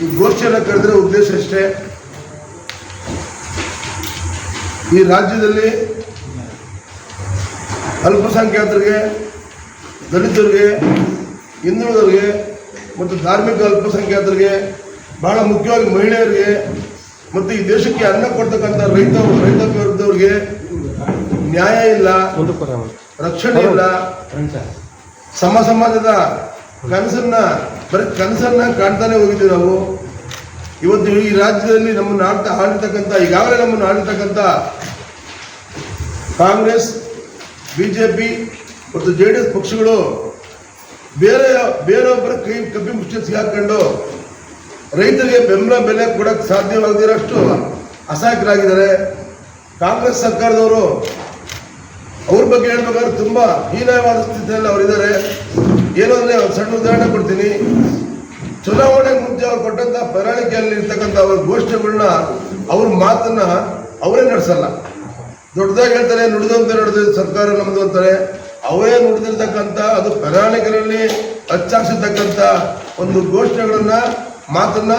ಅಧಿವೇಶನ ಕರೆದಿರೋ ಉದ್ದೇಶ ಅಷ್ಟೇ ಈ ರಾಜ್ಯದಲ್ಲಿ ಅಲ್ಪಸಂಖ್ಯಾತರಿಗೆ, ದಲಿತರಿಗೆ, ಹಿಂದುಳಿದವರಿಗೆ ಮತ್ತು ಧಾರ್ಮಿಕ ಅಲ್ಪಸಂಖ್ಯಾತರಿಗೆ, ಬಹಳ ಮುಖ್ಯವಾಗಿ ಮಹಿಳೆಯರಿಗೆ ಮತ್ತು ಈ ದೇಶಕ್ಕೆ ಅನ್ನ ಕೊಡ್ತಕ್ಕಂಥ ರೈತ ರೈತ ವರ್ಗದವ್ರಿಗೆ ನ್ಯಾಯ ಇಲ್ಲ, ರಕ್ಷಣೆ ಇಲ್ಲ. ಸಮ ಸಮಾಜದ ಕನಸನ್ನ ಬರೀ ಕನಸನ್ನ ಕಾಣ್ತಾನೆ ಹೋಗಿದ್ದೀವಿ ನಾವು. ಇವತ್ತು ಈ ರಾಜ್ಯದಲ್ಲಿ ನಮ್ಮನ್ನು ಆಳ್ತಾ ಆಳಿರ್ತಕ್ಕಂಥ ಈಗಾಗಲೇ ನಮ್ಮನ್ನು ಆಳಿರ್ತಕ್ಕಂಥ ಕಾಂಗ್ರೆಸ್ ಬಿ ಜೆ ಪಿ ಮತ್ತು ಜೆ ಡಿ ಎಸ್ ಪಕ್ಷಗಳು ಬೇರೆ, ಬೇರೊಬ್ಬರ ಕೈ ಕಬ್ಬಿ ಮುಚ್ಚಿ ಸಿಗಾಕೊಂಡು ರೈತರಿಗೆ ಬೆಂಬಲ ಬೆಲೆ ಕೊಡಕ್ಕೆ ಸಾಧ್ಯವಾಗದಿರೋಷ್ಟು ಅಸಹಾಯಕರಾಗಿದ್ದಾರೆ. ಕಾಂಗ್ರೆಸ್ ಸರ್ಕಾರದವರು ಅವ್ರ ಬಗ್ಗೆ ಹೇಳ್ಬೇಕಾದ್ರೆ ತುಂಬಾ ಹೀನವಾದ ಸ್ಥಿತಿಯಲ್ಲಿ ಅವರಿದ್ದಾರೆ. ಏನು ಅಂದರೆ ಒಂದು ಸಣ್ಣ ಉದಾಹರಣೆ ಕೊಡ್ತೀನಿ. ಚುನಾವಣೆ ಮುಂಚೆ ಅವ್ರು ಕೊಟ್ಟಂತ ಪ್ರಣಾಳಿಕೆಯಲ್ಲಿ ಇರ್ತಕ್ಕಂಥ ಅವ್ರ ಘೋಷಣೆಗಳನ್ನ ಅವ್ರ ಮಾತನ್ನ ಅವರೇ ನಡೆಸಲ್ಲ. ದೊಡ್ಡದಾಗಿ ಹೇಳ್ತಾರೆ ನುಡಿದಂತೆ ನಡೆದ ಸರ್ಕಾರ ನಮ್ಮದು ಅಂತಾರೆ. ಅವರೇ ನುಡಿದಿರ್ತಕ್ಕಂಥ ಅದು ಪ್ರಣಾಳಿಕೆಗಳಲ್ಲಿ ಹಚ್ಚಾಕ್ಸಿರ್ತಕ್ಕಂಥ ಒಂದು ಘೋಷಣೆಗಳನ್ನ, ಮಾತನ್ನ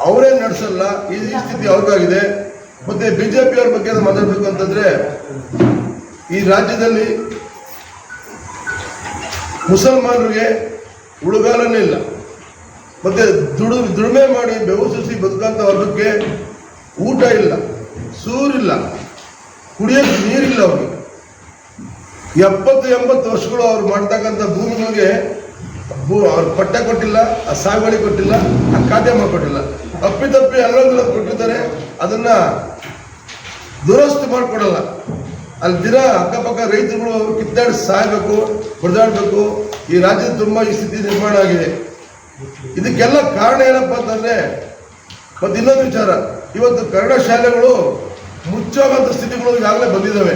ಅವರೇ ನಡೆಸಲ್ಲ. ಈ ಸ್ಥಿತಿ ಅವ್ರಿಗಾಗಿದೆ. ಮತ್ತೆ ಬಿಜೆಪಿಯವ್ರ ಬಗ್ಗೆ ಮಾತಾಡ್ಬೇಕು ಅಂತಂದ್ರೆ, ಈ ರಾಜ್ಯದಲ್ಲಿ ಮುಸಲ್ಮಾನರಿಗೆ ಉಳುಗಾಲನೇ ಇಲ್ಲ. ಮತ್ತೆ ದುಡು, ದುಡಿಮೆ ಮಾಡಿ ಬೆವಸಿಸಿ ಬದುಕಂತ ವರ್ಗಕ್ಕೆ ಊಟ ಇಲ್ಲ, ಸೂರಿಲ್ಲ ಕುಡಿಯೋ ನೀರಿಲ್ಲ ಅವ್ರಿಗೆ. ಎಪ್ಪತ್ತು, ಎಂಬತ್ತು ವರ್ಷಗಳು ಅವ್ರು ಮಾಡ್ತಕ್ಕಂಥ ಭೂಮಿಗಳಿಗೆ ಭೂ, ಅವ್ರು ಪಟ್ಟ ಕೊಟ್ಟಿಲ್ಲ ಆ ಸಾಗುವಳಿ ಕೊಟ್ಟಿಲ್ಲ ಆ ಖಾತೆ ಮಾಡಿಕೊಟ್ಟಿಲ್ಲ. ಅಪ್ಪಿತಪ್ಪಿ ಅಲ್ಲೊಂದು ಕೊಟ್ಟಿರ್ತಾರೆ, ಅದನ್ನ ದುರಸ್ತಿ ಮಾಡಿಕೊಡಲ್ಲ. ಅಲ್ಲಿ ದಿನ ಅಕ್ಕಪಕ್ಕ ರೈತರುಗಳು ಕಿತ್ತಾಡಿ ಸಾಯ್ಬೇಕು, ಹೊಡೆದಾಡ್ಬೇಕು. ಈ ರಾಜ್ಯದ ತುಂಬ ಈ ಸ್ಥಿತಿ ನಿರ್ಮಾಣ ಆಗಿದೆ. ಇದಕ್ಕೆಲ್ಲ ಕಾರಣ ಏನಪ್ಪ ಅಂತಂದ್ರೆ ಮತ್ತೆ ಇನ್ನೊಂದು ವಿಚಾರ. ಇವತ್ತು ಕನ್ನಡ ಶಾಲೆಗಳು ಮುಚ್ಚೋಗಂತ ಸ್ಥಿತಿಗಳು ಈಗಾಗಲೇ ಬಂದಿದ್ದಾವೆ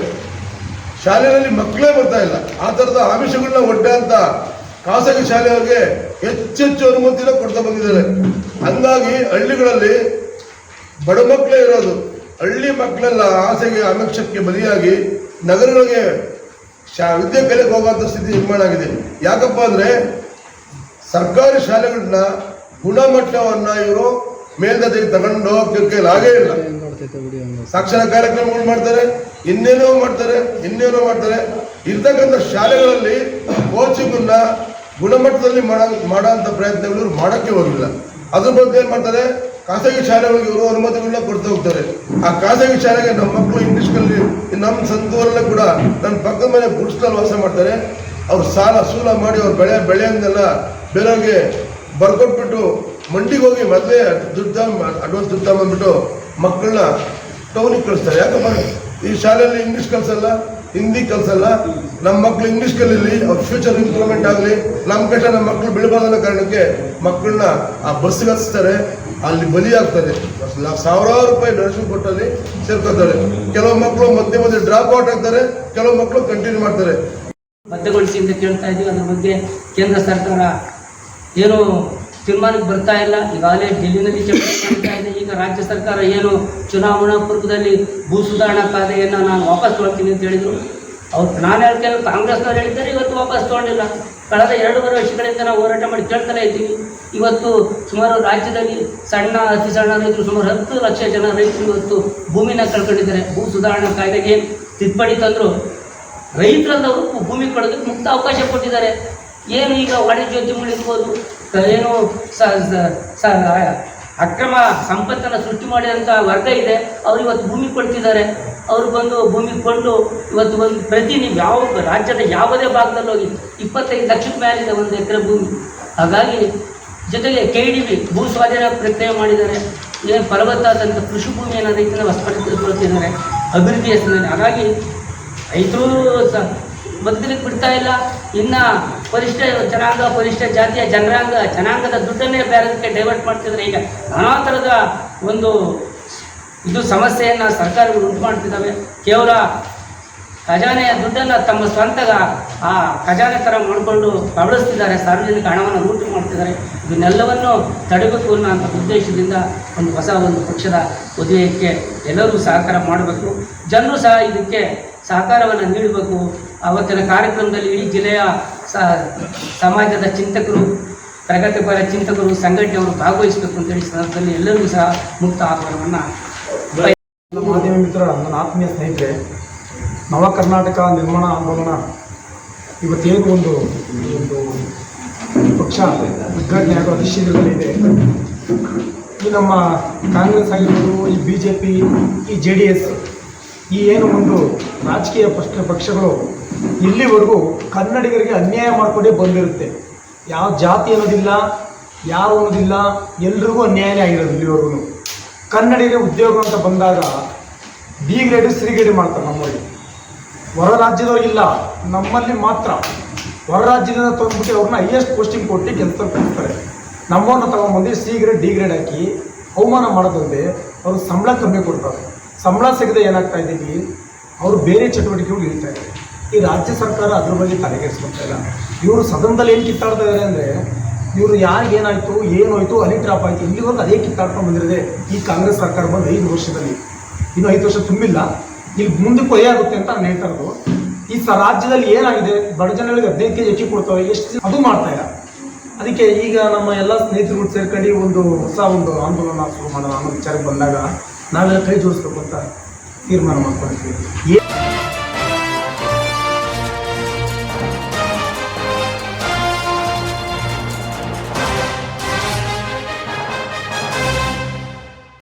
ಶಾಲೆಯಲ್ಲಿ ಮಕ್ಕಳೇ ಬರ್ತಾ ಇಲ್ಲ. ಆ ಥರದ ಆಮಿಷಗಳನ್ನ ಒಡ್ಡೆ ಅಂತ ಖಾಸಗಿ ಶಾಲೆಯವರಿಗೆ ಹೆಚ್ಚೆಚ್ಚು ಅನುಮತಿನ ಕೊಡ್ತಾ ಬಂದಿದ್ದಾರೆ. ಹಂಗಾಗಿ ಹಳ್ಳಿಗಳಲ್ಲಿ ಬಡ ಮಕ್ಕಳೇ ಇರೋದು. ಹಳ್ಳಿ ಮಕ್ಕಳೆಲ್ಲ ಆಸೆಗೆ ಆಮಿಷಕ್ಕೆ ಬಲಿಯಾಗಿ ನಗರಗಳಿಗೆ ಶಾ, ವಿದ್ಯೆ ಕಲಿಯಕ್ಕೆ ಹೋಗುವಂಥ ಸ್ಥಿತಿ ನಿರ್ಮಾಣ ಆಗಿದೆ. ಯಾಕಪ್ಪ ಅಂದ್ರೆ ಸರ್ಕಾರಿ ಶಾಲೆಗಳನ್ನ ಗುಣಮಟ್ಟವನ್ನ ಇವರು ಮೇಲ್ದರ್ಜೆಗೆ ತಗೊಂಡು ಹೋಗಕ್ಕೆ ಆಗೇ ಇಲ್ಲ. ಸಾಕ್ಷರ ಕಾರ್ಯಕ್ರಮಗಳು ಮಾಡ್ತಾರೆ, ಇನ್ನೇನೋ ಮಾಡ್ತಾರೆ ಇನ್ನೇನೋ ಮಾಡ್ತಾರೆ. ಇರ್ತಕ್ಕಂಥ ಶಾಲೆಗಳಲ್ಲಿ ಕೋಚಿಂಗನ್ನ ಗುಣಮಟ್ಟದಲ್ಲಿ ಮಾಡೋ ಮಾಡೋಂಥ ಪ್ರಯತ್ನಗಳು ಮಾಡಕ್ಕೆ ಹೋಗಿಲ್ಲ. ಅದ್ರ ಬಗ್ಗೆ ಏನು ಮಾಡ್ತಾರೆ? ಖಾಸಗಿ ಶಾಲೆಗಳಿಗೆ ಇವರು ಅನುಮತಿಗಳನ್ನ ಕೊಡ್ತಾ ಹೋಗ್ತಾರೆ. ಆ ಖಾಸಗಿ ಶಾಲೆಗೆ ನಮ್ಮ ಮಕ್ಕಳು ಇಂಗ್ಲಿಷ್ ಕಲಿ ನಮ್ಮ ಸಂತೂರಲ್ಲೇ ಕೂಡ ನನ್ನ ಪಕ್ಕದ ಮನೆ ಗುಡ್ಸ್ನಲ್ಲಿ ವಾಸ ಮಾಡ್ತಾರೆ. ಅವ್ರು ಸಾಲ ಸೂಲ ಮಾಡಿ ಅವ್ರ ಬೆಳೆ ಬೆಳೆಯನ್ನೆಲ್ಲ ಬೇರೆಯವ್ರಿಗೆ ಬರ್ಕೊಟ್ಬಿಟ್ಟು ಮಂಡಿಗೆ ಹೋಗಿ ಮೊದಲೇ ದುಡ್ಡು ಅಡ್ವಾನ್ಸ್ ದುಡ್ಡು ಬಂದ್ಬಿಟ್ಟು ಮಕ್ಕಳನ್ನ ಟೌನಿಗೆ ಕಳಿಸ್ತಾರೆ. ಯಾಕಪ್ಪ ಈ ಶಾಲೆಯಲ್ಲಿ ಇಂಗ್ಲೀಷ್ ಕಲಿಸಲ್ಲ ಹಿಂದಿ ಕಲಿಸಲ್ಲ ನಮ್ಮ ಮಕ್ಕಳು ಇಂಗ್ಲೀಷ್ ಕಲೀಲಿ ಅವ್ರ ಫ್ಯೂಚರ್ ಇಂಪ್ರೂವ್ಮೆಂಟ್ ಆಗಲಿ. ನಮ್ಮ ಕಷ್ಟ ನಮ್ಮ ಮಕ್ಕಳು ಬೆಳಬಾರ್ದನ್ನ ಕಾರಣಕ್ಕೆ ಮಕ್ಕಳನ್ನ ಆ ಬಸ್ಸಿಗೆ ಹಚ್ತಾರೆ ಅಲ್ಲಿ ಬಲಿ ಆಗ್ತಾರೆ ಲ- ಸಾವಿರಾರು ರೂಪಾಯಿ ಡೊನೇಷನ್ ಕೊಟ್ಟಲ್ಲಿ ಸೇರ್ಕೊತಾರೆ ಕೆಲವು ಮಕ್ಕಳು ಮಧ್ಯೆ ಮಧ್ಯೆ ಡ್ರಾಪ್ ಔಟ್ ಆಗ್ತಾರೆ, ಕೆಲವು ಮಕ್ಕಳು ಕಂಟಿನ್ಯೂ ಮಾಡ್ತಾರೆ. ಬದ್ಧಗೊಳಿಸಿ ಅಂತ ಕೇಳ್ತಾ ಇದ್ದೀವಿ. ಅದ್ರ ಬಗ್ಗೆ ಕೇಂದ್ರ ಸರ್ಕಾರ ಏನು ತೀರ್ಮಾನಕ್ಕೆ ಬರ್ತಾ ಇಲ್ಲ. ಈಗಾಗಲೇ ಡೆಲ್ಲಿನಲ್ಲಿ ಚರ್ಚೆ ಈಗ ರಾಜ್ಯ ಸರ್ಕಾರ ಏನು ಚುನಾವಣಾ ಪೂರ್ವದಲ್ಲಿ ಭೂ ಸುಧಾರಣಾ ಕಾಯ್ದೆಯನ್ನು ನಾನು ವಾಪಸ್ ಕೊಡ್ತೀನಿ ಅಂತ ಹೇಳಿದರು. ಅವ್ರು ನಾನು ಹೇಳ್ತೇನೆ ಕಾಂಗ್ರೆಸ್ನವ್ರು ಹೇಳಿದ್ದಾರೆ, ಇವತ್ತು ವಾಪಸ್ ತೊಗೊಂಡಿಲ್ಲ. ಕಳೆದ ಎರಡೂವರೆ ವರ್ಷಗಳಿಂದ ನಾವು ಹೋರಾಟ ಮಾಡಿ ಕೇಳ್ತಾನೆ ಇದ್ದೀವಿ. ಇವತ್ತು ಸುಮಾರು ರಾಜ್ಯದಲ್ಲಿ ಸಣ್ಣ, ಅತಿ ಸಣ್ಣ ರೈತರು ಸುಮಾರು ಹತ್ತು ಲಕ್ಷ ಜನ ರೈತರು ಇವತ್ತು ಭೂಮಿನ ಕಳ್ಕೊಂಡಿದ್ದಾರೆ. ಭೂ ಸುಧಾರಣಾ ಕಾಯ್ದೆಗೆ ತಿದ್ದುಪಡಿ ತಂದರು. ರೈತರಲ್ಲವರು ಭೂಮಿ ಕೊಡೋದಕ್ಕೆ ಮುಕ್ತ ಅವಕಾಶ ಕೊಟ್ಟಿದ್ದಾರೆ. ಏನು ಈಗ ವಾಣಿಜ್ಯೋದ್ಯಮಗಳಿರ್ಬೋದು ಏನು ಅಕ್ರಮ ಸಂಪತ್ತನ್ನು ಸೃಷ್ಟಿ ಮಾಡಿದಂಥ ವರ್ಗ ಇದೆ. ಅವ್ರು ಇವತ್ತು ಭೂಮಿ ಕೊಡ್ತಿದ್ದಾರೆ. ಅವರು ಬಂದು ಭೂಮಿ ಕೊಂಡು ಇವತ್ತು ಒಂದು ಪ್ರತಿ ನೀವು ಯಾವ ರಾಜ್ಯದ ಯಾವುದೇ ಭಾಗದಲ್ಲಿ ಹೋಗಿ ಇಪ್ಪತ್ತೈದು ಲಕ್ಷದ ಮೇಲಿದೆ ಒಂದು ಎಕರೆ ಭೂಮಿ. ಹಾಗಾಗಿ ಜೊತೆಗೆ ಕೆ ಡಿ ಬಿ ಭೂ ಸ್ವಾಧೀನ ಪ್ರಕ್ರಿಯೆ ಮಾಡಿದ್ದಾರೆ. ಏನು ಫಲವತ್ತಾದಂಥ ಕೃಷಿ ಭೂಮಿಯನ್ನು ರೈತನ ವಶಪಡಿಸಿಕೊಳ್ತಿದ್ದಾರೆ ಅಭಿವೃದ್ಧಿ ಹೆಸರಿನಲ್ಲಿ ಹಾಗಾಗಿ ರೈತರು ಸ ಬದುಕಲಿಕ್ಕೆ ಬಿಡ್ತಾ ಇಲ್ಲ. ಇನ್ನ ಪರಿಷ್ಠ ಜನಾಂಗ, ಪರಿಷ್ಠ ಜಾತಿಯ ಜನರಾಂಗ ಜನಾಂಗದ ದುಡ್ಡನ್ನೇ ಬೇರೆದಕ್ಕೆ ಡೈವರ್ಟ್ ಮಾಡ್ತಿದ್ರೆ. ಈಗ ನಾನಾ ಥರದ ಒಂದು ಇದು ಸಮಸ್ಯೆಯನ್ನು ಸರ್ಕಾರಗಳು ಉಂಟು ಮಾಡ್ತಿದ್ದಾವೆ ಕೇವಲ ಖಜಾನೆಯ ದುಡ್ಡನ್ನು ತಮ್ಮ ಸ್ವಂತ ಆ ಖಜಾನೆ ಥರ ಮಾಡಿಕೊಂಡು ಕಬಳಿಸ್ತಿದ್ದಾರೆ. ಸಾರ್ವಜನಿಕ ಹಣವನ್ನು ಲೂಟಿ ಮಾಡ್ತಿದ್ದಾರೆ. ಇದನ್ನೆಲ್ಲವನ್ನು ತಡೆಬೇಕು ಅನ್ನೋ ಉದ್ದೇಶದಿಂದ ಒಂದು ಹೊಸ ಒಂದು ಪಕ್ಷದ ಉದಯಕ್ಕೆ ಎಲ್ಲರೂ ಸಹಕಾರ ಮಾಡಬೇಕು. ಜನರು ಸಹ ಇದಕ್ಕೆ ಸಹಕಾರವನ್ನು ನೀಡಬೇಕು. ಅವತ್ತಿನ ಕಾರ್ಯಕ್ರಮದಲ್ಲಿ ಈ ಜಿಲ್ಲೆಯ ಸಮಾಜದ ಚಿಂತಕರು, ಪ್ರಗತಿಪರ ಚಿಂತಕರು, ಸಂಘಟನೆಯವರು ಭಾಗವಹಿಸಬೇಕು ಅಂತೇಳಿ ಸಂದರ್ಭದಲ್ಲಿ ಎಲ್ಲರಿಗೂ ಸಹ ಮುಕ್ತ ಆಹ್ವಾನವನ್ನು ಮಾಧ್ಯಮ ಮಿತ್ರ ನನ್ನ ಆತ್ಮೀಯ ಸ್ನೇಹಿತರೆ ನವ ಕರ್ನಾಟಕ ನಿರ್ಮಾಣ ಆಂದೋಲನ ಇವತ್ತೇನು ಒಂದು ಒಂದು ಪಕ್ಷ ಉದ್ಘಾಟನೆ ಆಗೋ ಇದೆ. ಈ ನಮ್ಮ ಕಾಂಗ್ರೆಸ್ ಆಗಿರ್ಬೋದು, ಈ ಬಿ ಜೆ ಪಿ ಈ ಜೆ ಡಿ ಎಸ್ ಈ ಏನು ಒಂದು ರಾಜಕೀಯ ಪಕ್ಷ, ಪಕ್ಷಗಳು ಇಲ್ಲಿವರೆಗೂ ಕನ್ನಡಿಗರಿಗೆ ಅನ್ಯಾಯ ಮಾಡಿಕೊಂಡೇ ಬಂದಿರುತ್ತೆ. ಯಾವ ಜಾತಿ ಅನ್ನೋದಿಲ್ಲ, ಯಾರು ಅನ್ನೋದಿಲ್ಲ, ಎಲ್ರಿಗೂ ಅನ್ಯಾಯನೇ ಆಗಿರೋದು ಇಲ್ಲಿವರೆಗೂ. ಕನ್ನಡಿಗರಿಗೆ ಉದ್ಯೋಗ ಅಂತ ಬಂದಾಗ ಬಿ ಗ್ರೇಡು ಸಿ ಮಾಡ್ತಾರೆ ನಮ್ಮಲ್ಲಿ ಹೊರ ರಾಜ್ಯದವ್ರಿಗಿಲ್ಲ ನಮ್ಮಲ್ಲಿ ಮಾತ್ರ. ಹೊರ ರಾಜ್ಯದಿಂದ ತೊಗೊಂಡ್ಬಿಟ್ಟು ಅವ್ರನ್ನ ಹೈಯೆಸ್ಟ್ ಪೋಸ್ಟಿಂಗ್ ಕೊಟ್ಟು ಕೆಲಸ ಕೊಡ್ತಾರೆ ನಮ್ಮವ್ರನ್ನ ತಗೊಂಡ್ಬಂದು ಸಿ ಗ್ರೇಡ್ ಡಿ ಗ್ರೇಡ್ ಹಾಕಿ ಅವಮಾನ ಮಾಡೋದಂದ್ರೆ ಅವ್ರಿಗೆ ಸಂಬಳ ಕಮ್ಮಿ ಕೊಡ್ತಾರೆ. ಸಂಬಳ ಸಿಗದೆ ಏನಾಗ್ತಾ ಇದ್ದೀವಿ ಅವರು ಬೇರೆ ಚಟುವಟಿಕೆಗಳು ಇಳಿತಾ ಇದ್ದಾರೆ ಈ ರಾಜ್ಯ ಸರ್ಕಾರ ಅದ್ರ ಬಗ್ಗೆ ತಲೆಗೆಡಿಸ್ಕೊಳ್ತಾ ಇಲ್ಲ. ಇವರು ಸದನದಲ್ಲಿ ಏನು ಕಿತ್ತಾಡ್ತಾ ಇದ್ದಾರೆ ಅಂದರೆ, ಇವರು ಯಾರಿಗೆ ಏನಾಯಿತು ಏನಾಯಿತು, ಅಲ್ಲಿ ಡ್ರಾಪ್ ಆಯಿತು, ಇಲ್ಲಿವರೆಗೂ ಅದೇ ಕಿತ್ತಾಡ್ಕೊಂಡು ಬಂದಿರೋದೆ ಈ ಕಾಂಗ್ರೆಸ್ ಸರ್ಕಾರ ಬಂದು ಐದು ವರ್ಷದಲ್ಲಿ. ಇನ್ನು ಐದು ವರ್ಷ ತುಂಬಿಲ್ಲ. ಇಲ್ಲಿ ಮುಂದೆ ಕೊನೆ ಆಗುತ್ತೆ ಅಂತ ನಾನು ಹೇಳ್ತಾ ಇರೋದು. ಈ ಸ ರಾಜ್ಯದಲ್ಲಿ ಏನಾಗಿದೆ? ಬಡ ಜನಗಳಿಗೆ ಹದಿನೈದು ಕೆ ಜಿ ಕೊಡ್ತಾವೆ. ಕೊಡ್ತವೆ ಎಷ್ಟು ಅದು ಮಾಡ್ತಾ ಇಲ್ಲ. ಅದಕ್ಕೆ ಈಗ ನಮ್ಮ ಎಲ್ಲ ಸ್ನೇಹಿತರು ಸೇರ್ಕೊಂಡು ಒಂದು ಹೊಸ ಒಂದು ಆಂದೋಲನ ಶುರು ಮಾಡೋಣ ಅನ್ನೋ ವಿಚಾರಕ್ಕೆ ಬಂದಾಗ ನಾವೆಲ್ಲ ಕೈ ಜೋಡಿಸ್ಬೇಕು ಅಂತ ತೀರ್ಮಾನ ಮಾಡ್ಕೊಂಡಿದ್ವಿ ಏ